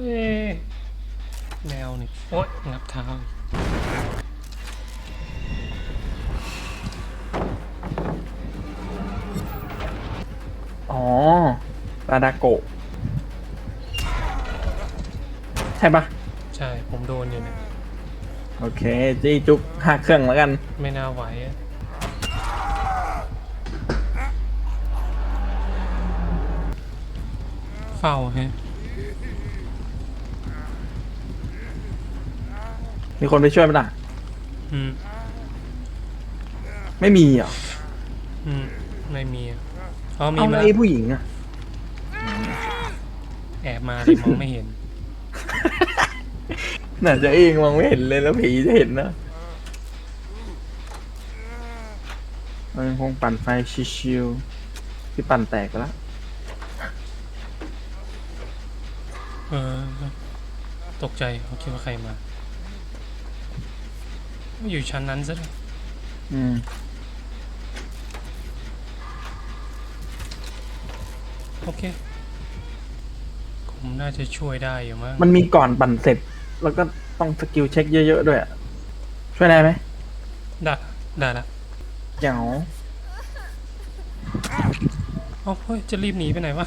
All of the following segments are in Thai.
เอ๊ะแมวนี่โอ๊ยงับเท้าอ๋อปาดาโกะใช่ปะใช่ ผมโดนอยู่เนี่ยโอเค จี้จุกห้าเครื่องแล้วกัน ไม่น่าไหวอะเฝ้าฮะ มีคนไปช่วยมั้ยล่ะ อืมไม่มีเหรออืมไม่มีอะอ๋อมีเอามาไอ้ผู้หญิงอะแอบมาเลยมองไม่เห็น น่าจะเองมองไม่เห็นเลยแล้วผีจะเห็นนะมันคงปั่นไฟชิวๆที่ปั่นแตกไปแล้วเออ ตกใจเขาคิดว่าใครมา อยู่ชั้นนั้นซะด้วยอืม โอเค ผมน่าจะช่วยได้อยู่มั้งมันมีก่อนปั่นเสร็จ แล้วก็ต้องสกิลเช็คเยอะๆด้วยอะช่วยได้ไหมได้ได้ละเจ๋วเอ้าเฮ้ยจะรีบหนีไปไหนวะ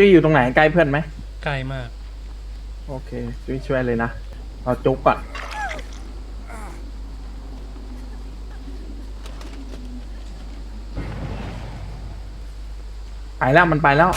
จุ้ยอยู่ตรงไหนใกล้เพื่อนไหมไกลมาก โอเคจุ้ยช่วยเลยนะเอาจุกก่อนไปแล้วมันไปแล้ว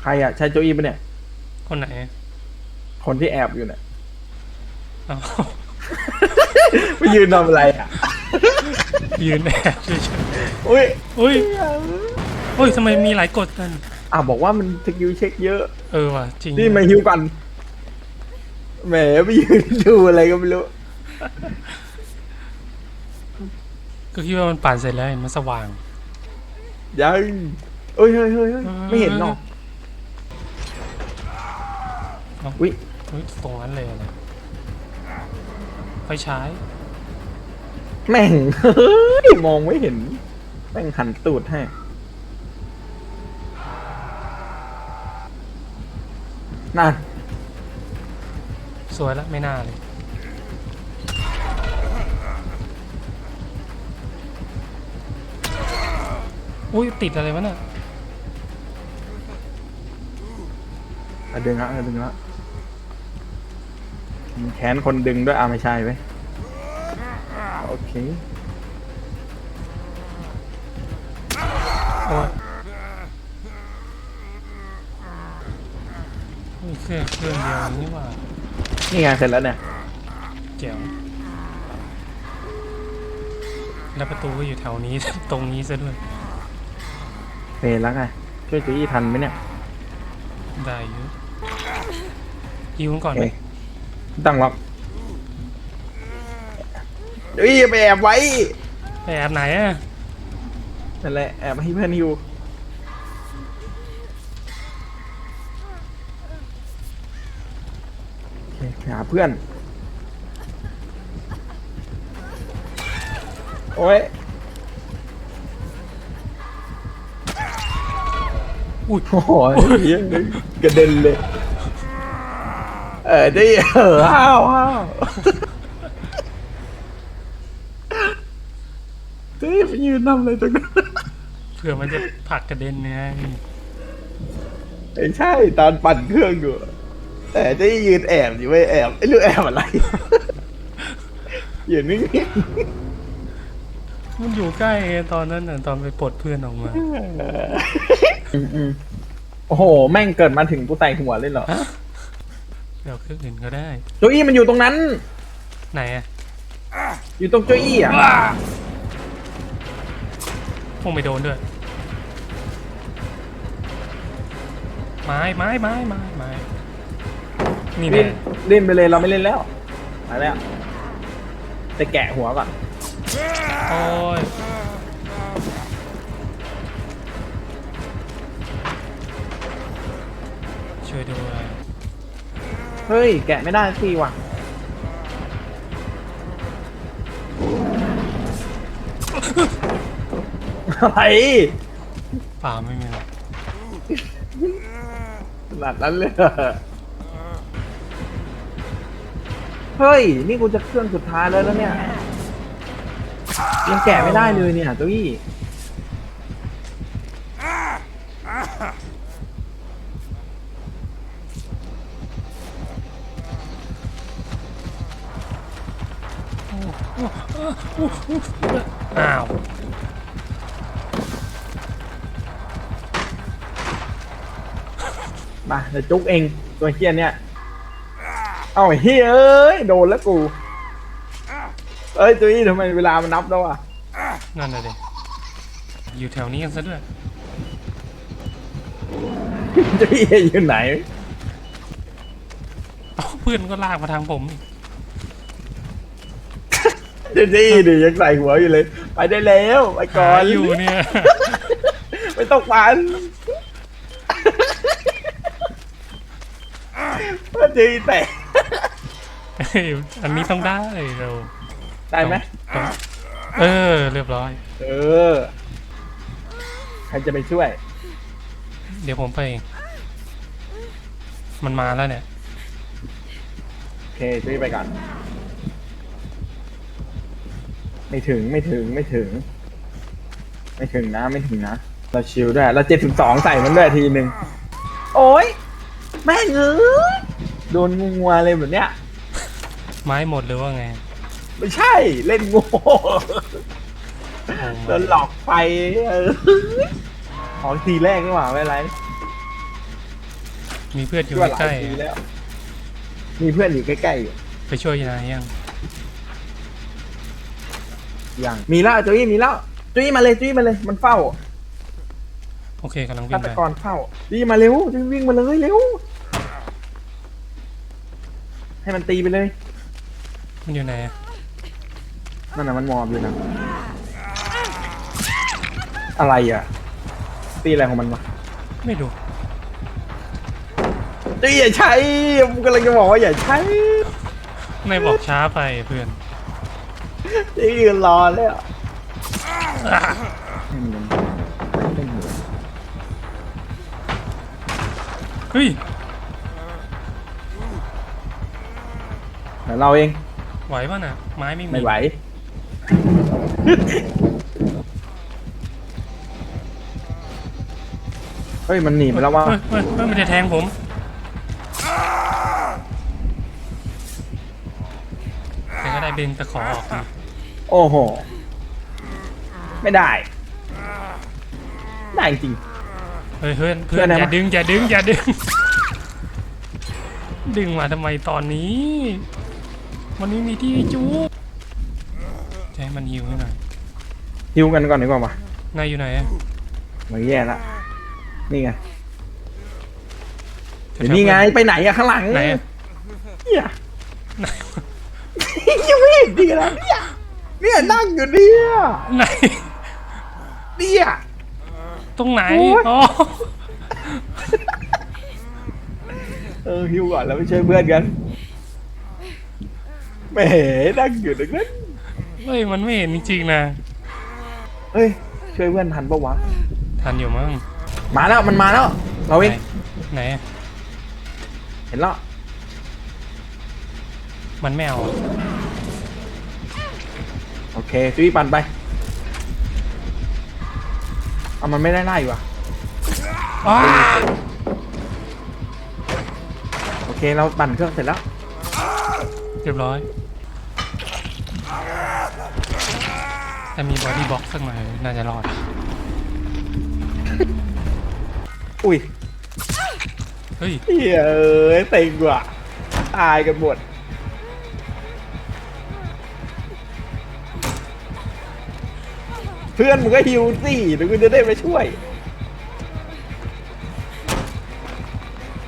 ใครอะใช่โจอี้ปะเนี่ย คนไหนคนที่แอบอยู่เนี่ยเอ้าไปยืนทำอะไรอะ ยืนแอบเฉย อุ้ยๆอุ้ยอุ้ยทำไมมีหลายกฎนั่นอะบอกว่ามันสกิลเช็คเยอะ เออว่ะจริงนี่มาฮิวกันแหมไปยืนดูอะไรก็ไม่รู้ ก็คิดว่ามันปั่นเสร็จแล้วเห็นมันสว่าง ยังเอ้ยเฮ้ยเฮ้ยเฮ้ยไม่เห็นหรอกเอ้าอุ้ยอุ๊ยตรงนั้นเลยนะไฟฉาย แม่งเฮ้ยมองไม่เห็นแม่งหันตูดให้ นั่น สวยแล้วไม่น่าเลย อุ้ยติดอะไรวะน่ะอะดึงละอะดึงละมันแขนคนดึงด้วยอะไม่ใช่ไหมโอเค โอ้ยนี่เครื่องเครื่องเดียวนี่หว่านี่ไงเสร็จแล้วเนี่ยแจ๋วแล้วประตูก็อยู่แถวนี้ ตรงนี้ซะด้วยเฟรแล้วไงช่วยจุอี้ทันไหมเนี่ยได้เยอะยิวมันก่อนโอไหเคมไม่ตั้งหรอกจุอี้ไปแอบไว้ไปแอบไหนอะ นั่นแหละแอบให้เพื่อนฮิวโอเคไปหาเพื่อน โอ้ยอุ้ยโอ้โหเหี้ยกระเด็นเลย เออได้เออห้าวห้าว เฮ้ยไปยืนทำอะไรตรงนั้นเผื่อมันจะผลักกระเด็นไงไม่ใช่ตอนปั่นเครื่องอยู่แต่ได้ยืนแอบอยู่ไม่แอบไอ้เรื่องแอบอะไรยืนนิ่งมันอยู่ใกล้ไงตอนนั้นน่ะตอนไปปลดเพื่อนออกมาๆอืมอืมโอ้โห แม่งเกิดมาถึงกูใส่หัวเลยเหรอเดี๋ยวเครื่องอื่นก็ได้โจอี้มันอยู่ตรงนั้น ไหนอะอยู่ตรงโจอี้อะค งไม่โดนด้วยไม้ไม้ไม้ไม้ไม้นี่เล่แน่นเล่นไปเลยเราไม่เล่นแล้วไปแล้วแต่แกะหัวก่อนโอ้ยช่วยด้วยเฮ้ยแกะไม่ได้สิว่ะ อะไรเปล่าไม่มีหรอกขนาดนั้นเลยเหรอเฮ้ย นี่กูจะเครื่องสุดท้ายแล้วแล้วเนี่ย ยังแกะไม่ได้เลยเนี่ยตุ้ยอ้าว มาเดี๋ยวจุกเองตัวเฮียเนี่ยเอาไอ้เฮียเอ้ยโดนแล้วกูเอ้ยตุ้ยทำไมเวลามันนับแล้วอะนั่นน่ะดิอยู่แถวนี้กันซะด้วยตุ้ยอยู่ไหนเอ้าเพื่อนก็ลากมาทางผมอีกเจจี้ดิยังใส่หัวอยู่เลย ไปได้แล้วไปก่อหานอยู่เนี่ย ไม่ต้องปัน เพื่อนจีแตกเฮ้ยอันนี้ต้องได้เราได้ไหมต้องเออ เรียบร้อย เออ ใครจะไปช่วย เดี๋ยวผมไปเองมันมาแล้วเนี่ย โอเคจีไปก่อน ไม่ถึงไม่ถึงไม่ถึง ไม่ถึงนะไม่ถึงนะ เราชิลด้วย เราเจ็ดถึงสองใส่มันด้วยทีหนึ่งโอ้ย แม่งเอ้ยโดนงูงัวเลยแบบเนี้ย ไม้หมดหรือว่าไงไม่ใช่เล่นโง่โอ้โดนหลอกไปเออของทีแรกนี่หว่าไม่เป็นไรมีเพื่อนอยู่ช่วยหลาใกยล้ทีแล้ว มีเพื่อนอยู่ใกล้ๆอยู่ๆไปช่วยนายยังยังมีแล้วจุ้ยมีแล้วจุ้ยมาเลยจุ้ยมาเลย มันเฝ้า โอเคกำลังวิ่ฆางตไปกรเฝ้าจุ้ยมาเร็วจุ้ยวิ่งมาเลยเร็ว ให้มันตีไปเลย มันอยู่ไหนอะนั่นน่ะมันมอบอยู่นะ อะไรอะ ตีอะไรของมันวะไม่ดูจุ้ยอย่าใช้ผมกำลังจะบอกว่าอย่าใช้ไม่บอกช้าไปเพื่อนจุ้ยยืนรอแล้วให้ ฮ้ยเดี๋ยวเราเอง ไหวป่ะน่ะไม้ไม่มีไม่ไหว เฮ้ย มันหนีไปแล้วว่า เฮ้ยเฮ้ยเฮ้ยมันจะแทงผมแต่ก็ได้เบนตะขอออกมาโอ้โห ไม่ได้ ได้จริง เฮ้ยเพื่อนเพื่อนเพื่อนไหนอย่ามาดึงอย่าดึงอย่าดึง ดึงมาทำไมตอนนี้ มันไม่มีที่ให้จูบจะให้มันยิวให้หน่อยฮิวกันก่อนดีกว่ามานายอยู่ไหนอะมันแย่ละนี่ไงแถวเดี๋ยวๆนี่ไงเพื่อไปไหนอะข้างหลังไหนอะเนี่ยไหนยังไม่เห็นดีแล้วเนี่ยเนี่ยนั่งอยู่เนี่ยไหนเนี่ย ตรงไหนโอ๊ยอ๋อเออฮิวก่อนแล้วไปช่วยเพื่อนกันแหมนั่งอยู่ตรงนั้นเฮ้ยมันไม่เห็นจริงๆนะเฮ้ยช่วยเพื่อนทันปะวะทันอยู่มั้งมาแล้วมันมาแล้ว เราเองไหนอะเห็นแล้วมันไม่เอาอะโอเคจุ้ยปั่นไป เอามันไม่ได้ไล่ว่ะอ้าโอเคเราปั่นเครื่องเสร็จแล้วเรียบร้อยถ้ามีบอดี้บ็อกสักหน่อยน่าจะรอด อุ้ยเฮ้ย เฮ้ยเอ้ยเต็งว่ะตายกันหมด เพื่อนมึงก็ฮิวสิเดี๋ยวกูจะได้ไปช่วย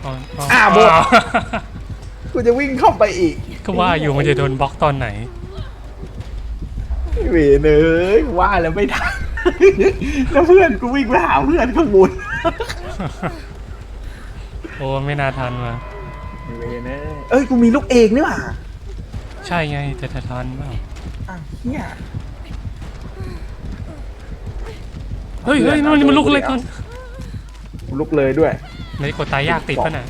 เอาเอ่าหมดกูจะวิ่งเข้าไปอีกก็ว่าอยู่มันจะโดนบล็อกตอนไหนเวยเนยว่าแล้วไม่ทันแล้วเพื่อนกูวิ่งไปหาเพื่อนข้างบนโอ้ไม่น่าทันมาเวเน่เอ้ยกูมีลูกเอกนี่หว่าใช่ไงแต่จะทันเปล่าอ้าวเฮีย เฮ้ยเฮ้ยเพื่อนนี่มันเอาลุกเลยเอาก่อนกูลุกเลยด้วยในกดตายยากติดป่ะน่ะ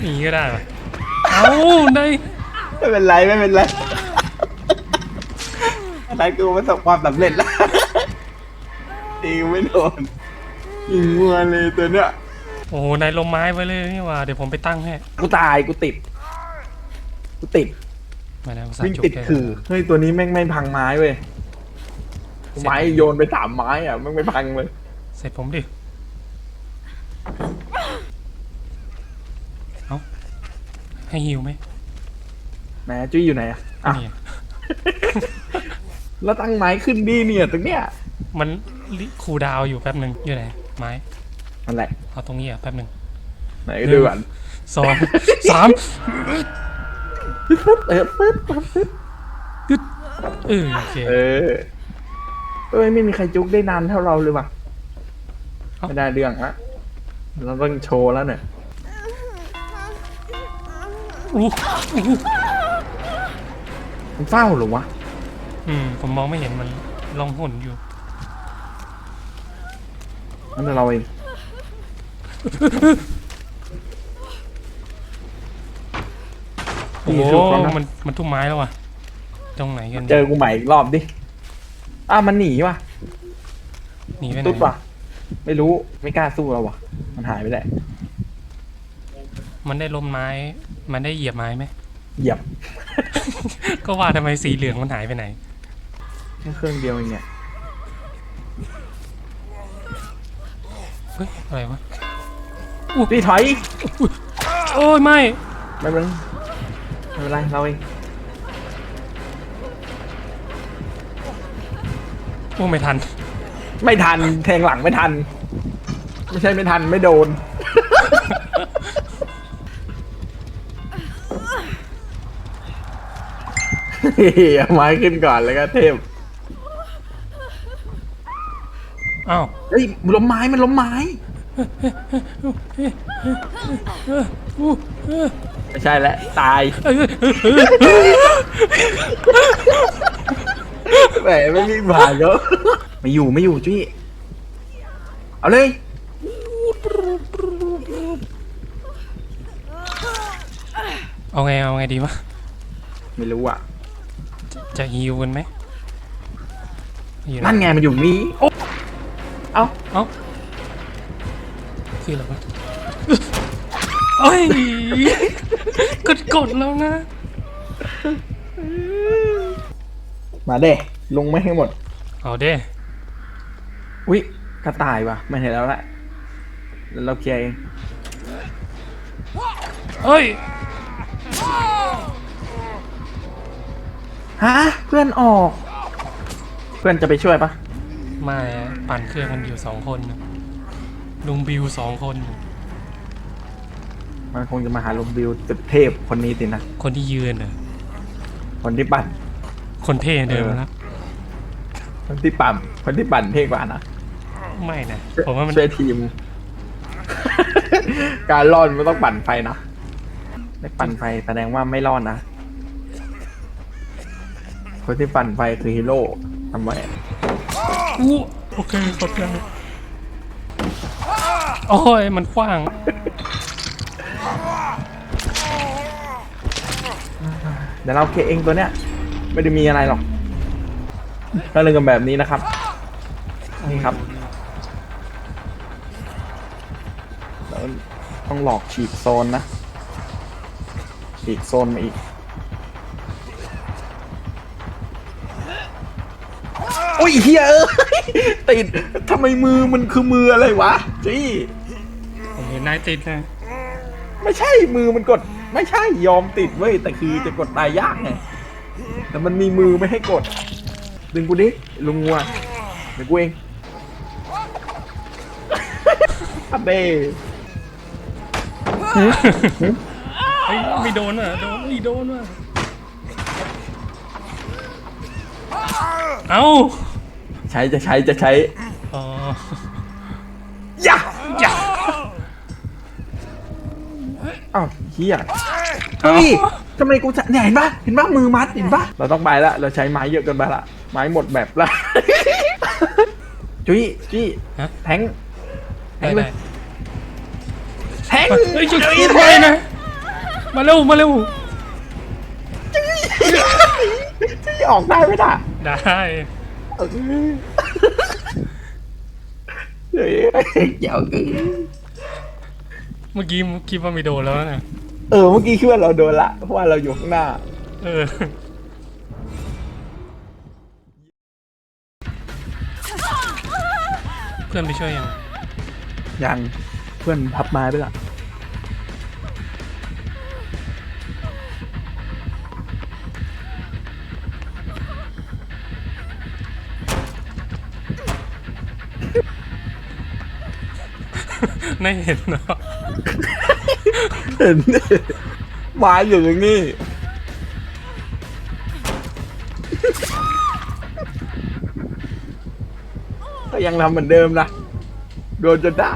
หนีก็ได้ปะเอ้าได้ไม่เป็นไรไม่เป็นไรอะไรกูประสบความสำเร็จแล้วตีกูไม่โดนยิงมัวเลยตัวเนี้ยโอ้โหนายลมไม้ไว้เลยนี่หว่าเดี๋ยวผมไปตั้งให้กูตายกูติด กูติดมาแล้วภาษาวิ่งจุกติดแกคือเฮ้ยตัวนี้แม่งไม่พังไม้เว้ยไม้โยนไปสามไม้อะแม่งไม่พังเลยเสร็จผมดิ เอ้าให้ฮิวไหมแหมจุ้ยอยู่ไหนอะอะนี่แล้วตั้งไม้ขึ้นดีเนี่ยตรงเนี้ยมันลิคูลดาวน์อยู่แป๊บหนึ่งอยู่ไหนไม้นั่นแหละเอาตรงนี้อะแป๊บหนึ่ง ไหนดูก่อน สอง สาม ปึ๊บปึ๊บเออปึ๊บปึ๊บปึ๊บเออโอเค เออเอ้ยไม่มีใครจุกได้นานเท่าเราเลยว่ะเอ้า ไม่ได้เรื่องฮะเราต้องโชว์แล้วเนี่ยอู้อู้มันเฝ้าเหรือวะอืมผมมองไม่เห็นมันลองหุ่นอยู่ นั่นเราเอง โอ้โหมีสุดแล้วนะมันมันทุ่มไม้แล้วว่ะ ตรงไหนกันเจอกูใหม่อีกรอบดิอ้าวมันหนีว่ะหนีไปไหนตุ๊ดว่ะ ไม่รู้ไม่กล้าสู้เราว่ะ มันหายไปแหละมันได้ลมไม้ มันได้เหยียบไม้ไหมเหยียบ ก็ว่าทำไมสีเหลืองมันหายไปไหนแค่เครื่องเดียวเองเนี่ยเฮ้ยอะไรวะพี่ถอยโอ้ยไม่ไม่เป็น ไรไม่เป็นไรเราเองโอ้ไม่ทัน ไม่ทันแทงหลังไม่ทัน ไม่ใช่ไม่ทันไม่โดนเอาไม้ขึ้นก่อนแล้วก็เทพอ้าวเฮ้ยล้มไม้มันล้มไม้ อู้เออ ไม่ใช่แล้วตายเออเออเออแหมไม่มีผ่านแล้วไม่อยู่ไม่อยู่จุ้ยเอาเลยเอาไงเอาไงดีวะ ไม่รู้อะจะฮิวกันไหมฮิวนั่นไงมันอยู่นี้โอ๊ะเอาเอ้าคืออะไรวะ เอ้ยกดกดแล้วนะ มาเด้ลงไม่ให้หมด เอาเด้อุ๊ยกระต่ายว่ะไม่เห็นแล้วแหละแล้วเราเคลียร์เองเอ้ย ฮะเพื่อนออก เพื่อนจะไปช่วยปะไม่อะปั่นเครื่องกันอยู่สองคนนะลุงบิวสองคน มันคงจะมาหาลมบิวจุดเทพคนนี้สินะ คนที่ยืนเหรอคนที่ปั่น คนเท่เดิมเออนะคนที่ปั่น คนที่ปั่นเท่กว่านะ ไม่นะ ผมว่ามันช่วยทีม การรอดมันต้องปั่นไฟนะไม่ปั่นไฟแสดงว่าไม่รอดนะ คนที่ปั่นไฟคือฮีโร่ทำไมอู้โอเคขอบใจโอ้ยมันกว้าง เดี๋ยวเราเคเองตัวเนี้ย ไม่ได้มีอะไรหรอกก็เล่นกันแบบนี้นะครับ นี่ครับแล้วต้องหลอกฉีกโซนนะ ฉีกโซนมาอีก โอ้ยเฮียเอ้ยติดทำไมมือมันคือมืออะไรวะจี้ผมเห็นนายติดนะ ไม่ใช่มือมันกด ไม่ใช่ยอมติดเว้ยแต่คือจะกดตายยากไงแต่มันมีมือไม่ให้กด ดึงกูดิลุงงัวเดี๋ยวกูเองอับเบ้เฮ้ยไม่โดนอะโดนไม่โดนอะเอ้าใช้จะใช้จะใช้อ๋ออย่าอย่าอ้าว เฮียเฮ้ยทำไมกูจะเนี่ยเห็นปะเห็นปะมือมัดเห็นปะเราต้องไปละเราใช้ไม้เยอะเกินไปละไม้หมดแบบละ จุ้ยจุ้ยฮะ แทงแทได้งเลได้ยแทงเฮ้ยจุดจุดไว้นะ มาเร็วมาเร็วจุ้ยออกได้ไหมล่ะได้เออเฮ้ยเจ๋วกึ่งเมื่อกี้คิดว่าไม่โดนแล้วนะ เออเมื่อกี้คิดว่าเราโดนละเพราะว่าเราอยู่ข้างหน้า เออเพื่อนไปช่วยยังยังเพื่อนพับไม้ไปละไม่เห็นเนาะ เห็นดิไม้อยู่ตรงนี้ ก็ยังทำเหมือนเดิมนะ โดนจนได้